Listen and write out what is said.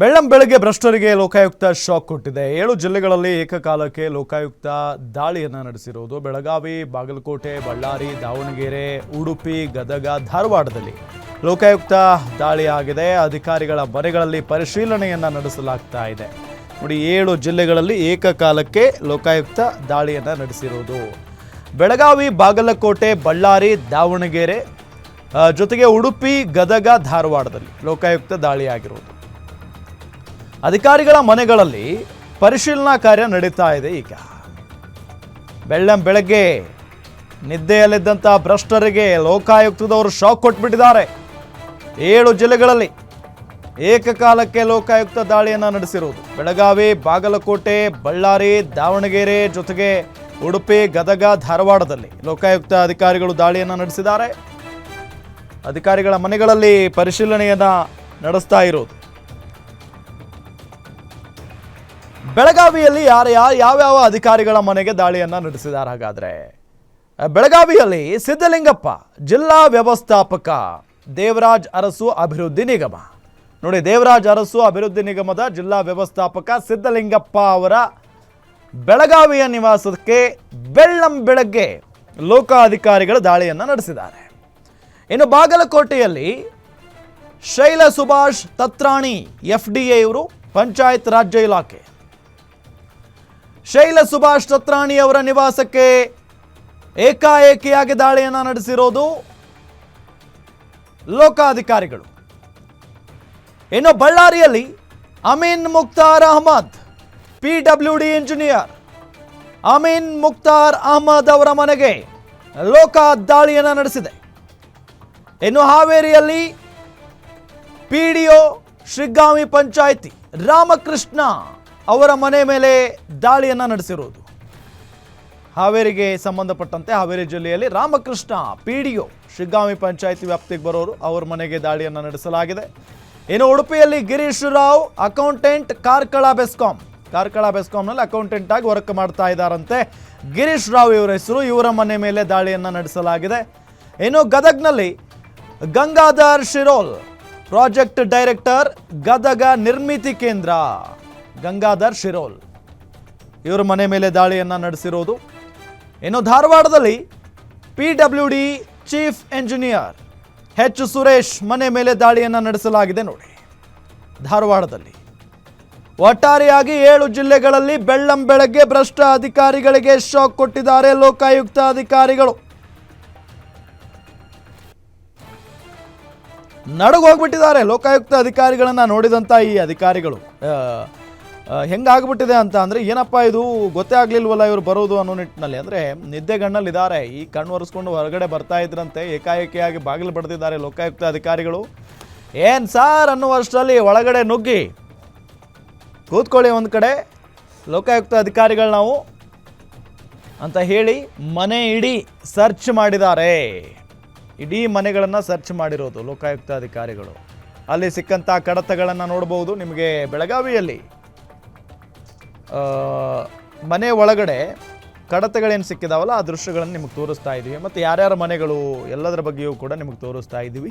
ಬೆಳ್ಳಂ ಬೆಳಗ್ಗೆ ಭ್ರಷ್ಟರಿಗೆ ಲೋಕಾಯುಕ್ತ ಶಾಕ್ ಕೊಟ್ಟಿದೆ. ಏಳು ಜಿಲ್ಲೆಗಳಲ್ಲಿ ಏಕಕಾಲಕ್ಕೆ ಲೋಕಾಯುಕ್ತ ದಾಳಿಯನ್ನು ನಡೆಸಿರುವುದು ಬೆಳಗಾವಿ, ಬಾಗಲಕೋಟೆ, ಬಳ್ಳಾರಿ, ದಾವಣಗೆರೆ, ಉಡುಪಿ, ಗದಗ, ಧಾರವಾಡದಲ್ಲಿ ಲೋಕಾಯುಕ್ತ ದಾಳಿ ಆಗಿದೆ. ಅಧಿಕಾರಿಗಳ ಮನೆಗಳಲ್ಲಿ ಪರಿಶೀಲನೆಯನ್ನು ನಡೆಸಲಾಗ್ತಾ ಇದೆ. ನೋಡಿ, ಏಳು ಜಿಲ್ಲೆಗಳಲ್ಲಿ ಏಕಕಾಲಕ್ಕೆ ಲೋಕಾಯುಕ್ತ ದಾಳಿಯನ್ನು ನಡೆಸಿರುವುದು ಬೆಳಗಾವಿ, ಬಾಗಲಕೋಟೆ, ಬಳ್ಳಾರಿ, ದಾವಣಗೆರೆ ಜೊತೆಗೆ ಉಡುಪಿ, ಗದಗ, ಧಾರವಾಡದಲ್ಲಿ ಲೋಕಾಯುಕ್ತ ದಾಳಿಯಾಗಿರುವುದು ಅಧಿಕಾರಿಗಳ ಮನೆಗಳಲ್ಲಿ ಪರಿಶೀಲನಾ ಕಾರ್ಯ ನಡೀತಾ ಇದೆ ಈಗ. ಬೆಳ್ಳಂ ಬೆಳಗ್ಗೆ ನಿದ್ದೆಯಲ್ಲಿದ್ದಂಥ ಭ್ರಷ್ಟರಿಗೆ ಲೋಕಾಯುಕ್ತದವರು ಶಾಕ್ ಕೊಟ್ಬಿಟ್ಟಿದ್ದಾರೆ. ಏಳು ಜಿಲ್ಲೆಗಳಲ್ಲಿ ಏಕಕಾಲಕ್ಕೆ ಲೋಕಾಯುಕ್ತ ದಾಳಿಯನ್ನು ನಡೆಸಿರುವುದು. ಬೆಳಗಾವಿ, ಬಾಗಲಕೋಟೆ, ಬಳ್ಳಾರಿ, ದಾವಣಗೆರೆ ಜೊತೆಗೆ ಉಡುಪಿ, ಗದಗ, ಧಾರವಾಡದಲ್ಲಿ ಲೋಕಾಯುಕ್ತ ಅಧಿಕಾರಿಗಳು ದಾಳಿಯನ್ನು ನಡೆಸಿದ್ದಾರೆ. ಅಧಿಕಾರಿಗಳ ಮನೆಗಳಲ್ಲಿ ಪರಿಶೀಲನೆಯನ್ನು ನಡೆಸ್ತಾ ಇರೋದು ಬೆಳಗಾವಿಯಲ್ಲಿ ಯಾರು ಯಾರು ಯಾವ್ಯಾವ ಅಧಿಕಾರಿಗಳ ಮನೆಗೆ ದಾಳಿಯನ್ನು ನಡೆಸಿದ್ದಾರೆ ಹಾಗಾದ್ರೆ? ಬೆಳಗಾವಿಯಲ್ಲಿ ಸಿದ್ದಲಿಂಗಪ್ಪ, ಜಿಲ್ಲಾ ವ್ಯವಸ್ಥಾಪಕ ದೇವರಾಜ್ ಅರಸು ಅಭಿವೃದ್ಧಿ ನಿಗಮ. ನೋಡಿ, ದೇವರಾಜ್ ಅರಸು ಅಭಿವೃದ್ಧಿ ನಿಗಮದ ಜಿಲ್ಲಾ ವ್ಯವಸ್ಥಾಪಕ ಸಿದ್ದಲಿಂಗಪ್ಪ ಅವರ ಬೆಳಗಾವಿಯ ನಿವಾಸಕ್ಕೆ ಬೆಳ್ಳಂ ಬೆಳಗ್ಗೆ ಲೋಕ ಅಧಿಕಾರಿಗಳು ದಾಳಿಯನ್ನು ನಡೆಸಿದ್ದಾರೆ. ಇನ್ನು ಬಾಗಲಕೋಟೆಯಲ್ಲಿ Shaila Subhash Tatrani, F D A ಇವರು, ಪಂಚಾಯತ್ ರಾಜ್ಯ ಇಲಾಖೆ ಶೈಲ ಸುಭಾಷ್ ತತ್ರಾಣಿ ಅವರ ನಿವಾಸಕ್ಕೆ ಏಕಾಏಕಿಯಾಗಿ ದಾಳಿಯನ್ನು ನಡೆಸಿರೋದು ಲೋಕಾಧಿಕಾರಿಗಳು. ಇನ್ನು ಬಳ್ಳಾರಿಯಲ್ಲಿ Ameen Mukhtar Ahmed P W D engineer Ameen Mukhtar Ahmed ಅವರ ಮನೆಗೆ ಲೋಕ ದಾಳಿಯನ್ನು ನಡೆಸಿದೆ. ಇನ್ನು ಹಾವೇರಿಯಲ್ಲಿ ಪಿಡಿಒ ಶ್ರೀಗಾಮಿ ಪಂಚಾಯಿತಿ ರಾಮಕೃಷ್ಣ ಅವರ ಮನೆ ಮೇಲೆ ದಾಳಿಯನ್ನು ನಡೆಸಿರುವುದು ಹಾವೇರಿಗೆ ಸಂಬಂಧಪಟ್ಟಂತೆ ಹಾವೇರಿ ಜಿಲ್ಲೆಯಲ್ಲಿ Ramakrishna P D O Shiggami panchayat ವ್ಯಾಪ್ತಿಗೆ ಬರೋರು ಅವ್ರ ಮನೆಗೆ ದಾಳಿಯನ್ನು ನಡೆಸಲಾಗಿದೆ. ಇನ್ನು ಉಡುಪಿಯಲ್ಲಿ ಗಿರೀಶ್ ರಾವ್, ಅಕೌಂಟೆಂಟ್ ಕಾರ್ಕಳ ಬೆಸ್ಕಾಂ. ಕಾರ್ಕಳ ಬೆಸ್ಕಾಂನಲ್ಲಿ ಅಕೌಂಟೆಂಟ್ ಆಗಿ ವರ್ಕ್ ಮಾಡ್ತಾ ಇದ್ದಾರಂತೆ ಗಿರೀಶ್ ರಾವ್ ಇವರ ಹೆಸರು. ಇವರ ಮನೆ ಮೇಲೆ ದಾಳಿಯನ್ನು ನಡೆಸಲಾಗಿದೆ. ಇನ್ನು ಗದಗ್ನಲ್ಲಿ ಗಂಗಾಧರ್ ಶಿರೋಲ್, ಪ್ರಾಜೆಕ್ಟ್ ಡೈರೆಕ್ಟರ್ ಗದಗ ನಿರ್ಮಿತಿ ಕೇಂದ್ರ. ಗಂಗಾಧರ್ ಶಿರೋಲ್. ಇವರ ಮನೆ ಮೇಲೆ ದಾಳಿಯನ್ನು ನಡೆಸಿರೋದು. ಇನ್ನು ಧಾರವಾಡದಲ್ಲಿ P W D chief engineer H Suresh ಮನೆ ಮೇಲೆ ದಾಳಿಯನ್ನು ನಡೆಸಲಾಗಿದೆ ನೋಡಿ. ಧಾರವಾಡದಲ್ಲಿ ಒಟ್ಟಾರೆಯಾಗಿ ಏಳು ಜಿಲ್ಲೆಗಳಲ್ಲಿ ಬೆಳ್ಳಂ ಬೆಳಗ್ಗೆ ಭ್ರಷ್ಟ ಅಧಿಕಾರಿಗಳಿಗೆ ಶಾಕ್ ಕೊಟ್ಟಿದ್ದಾರೆ ಲೋಕಾಯುಕ್ತ ಅಧಿಕಾರಿಗಳು. ನಡುಗೋಗ್ಬಿಟ್ಟಿದ್ದಾರೆ ಲೋಕಾಯುಕ್ತ ಅಧಿಕಾರಿಗಳನ್ನು ನೋಡಿದಂಥ ಈ ಅಧಿಕಾರಿಗಳು. ಹೆಂಗಾಗ್ಬಿಟ್ಟಿದೆ ಅಂತ ಅಂದರೆ, ಏನಪ್ಪ ಇದು ಗೊತ್ತೇ ಆಗಲಿಲ್ವಲ್ಲ ಇವರು ಬರೋದು ಅನ್ನೋ ನಿಟ್ಟಿನಲ್ಲಿ. ಅಂದರೆ, ನಿದ್ದೆಗಣ್ಣಲ್ಲಿದ್ದಾರೆ. ಈ ಕಣ್ಣು ಒರೆಸ್ಕೊಂಡು ಹೊರಗಡೆ ಬರ್ತಾ ಇದ್ರಂತೆ, ಏಕಾಏಕಿಯಾಗಿ ಬಾಗಿಲು ಬಡ್ದಿದ್ದಾರೆ ಲೋಕಾಯುಕ್ತ ಅಧಿಕಾರಿಗಳು. ಏನು ಸಾರ್ ಅನ್ನುವಷ್ಟರಲ್ಲಿ ಒಳಗಡೆ ನುಗ್ಗಿ. ಕೂತ್ಕೊಳ್ಳಿ ಒಂದು ಕಡೆ, ಲೋಕಾಯುಕ್ತ ಅಧಿಕಾರಿಗಳು ನಾವು ಅಂತ ಹೇಳಿ ಮನೆ ಇಡೀ ಸರ್ಚ್ ಮಾಡಿದ್ದಾರೆ. ಇಡೀ ಮನೆಗಳನ್ನು ಸರ್ಚ್ ಮಾಡಿರೋದು ಲೋಕಾಯುಕ್ತ ಅಧಿಕಾರಿಗಳು. ಅಲ್ಲಿ ಸಿಕ್ಕಂಥ ಕಡತಗಳನ್ನು ನೋಡಬಹುದು ನಿಮಗೆ ಬೆಳಗಾವಿಯಲ್ಲಿ. ಮನೆ ಒಳಗಡೆ ಕಡತೆಗಳೇನು ಸಿಕ್ಕಿದಾವಲ್ಲ, ಆ ದೃಶ್ಯಗಳನ್ನು ನಿಮಗೆ ತೋರಿಸ್ತಾ ಇದ್ದೀವಿ ಮತ್ತು ಯಾರ್ಯಾರ ಮನೆಗಳು ಎಲ್ಲದರ ಬಗ್ಗೆಯೂ ಕೂಡ ನಿಮಗೆ ತೋರಿಸ್ತಾ ಇದ್ದೀವಿ